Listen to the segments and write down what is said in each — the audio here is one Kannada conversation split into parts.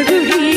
அழகுகி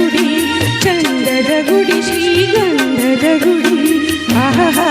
ಗುಡಿ ಚಂದದ ಗುಡಿ ಶ್ರೀ ಗಂಧದ ಗುಡಿ ಆಹಾ.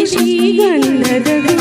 ಅಂದದ